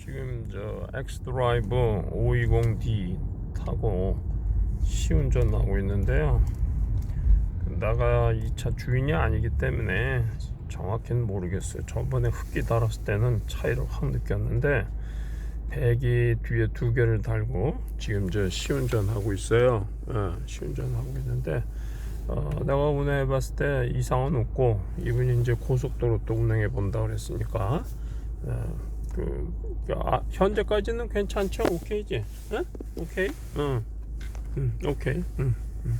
지금 저 엑스드라이브 520D 타고 시운전 하고 있는데요. 나가 이 차 주인이 아니기 때문에 정확히는 모르겠어요. 저번에 흡기 달았을 때는 차이를 확 느꼈는데 배기 뒤에 두 개를 달고 지금 저 시운전 하고 있어요. 예, 시운전 하고 있는데 어, 내가 운행해 봤을 때 이상은 없고 이분이 이제 고속도로 또 운행해 본다 그랬으니까 어, 그 아, 현재까지는 괜찮죠? 오케이지? 응? 오케이? 응. 응, 오케이. 응. 응.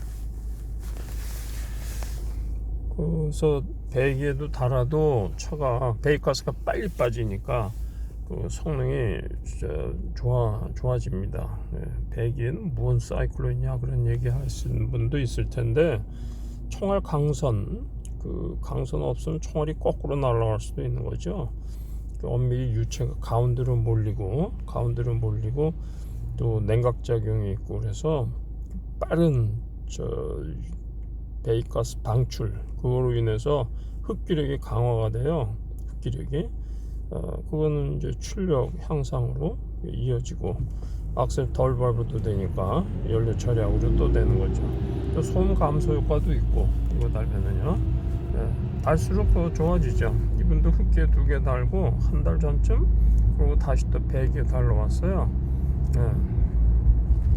그래서 배기에도 달아도 차가 배기가스가 빨리 빠지니까 그 성능이 진짜 좋아 좋아집니다. 예, 배기에는 무슨 사이클로 있냐 그런 얘기 하시는 분도 있을 텐데 총알 강선 그 강선 없으면 총알이 거꾸로 날아갈 수도 있는 거죠. 그 엄밀히 유체가 가운데로 몰리고 가운데로 몰리고 또 냉각 작용이 있고 그래서 빠른 저 배기가스 방출 그거로 인해서 흡기력이 강화가 돼요. 흡기력이 어, 그거는 이제 출력 향상으로 이어지고 악셀 덜 밟아도 되니까 연료 처리하고도 또 되는 거죠. 또 소음 감소 효과도 있고 이거 달면은요. 예, 달수록 더 좋아지죠. 이분도 흡기에 두개 달고 한 달 전쯤 그리고 다시 또 100개 달러 왔어요. 예,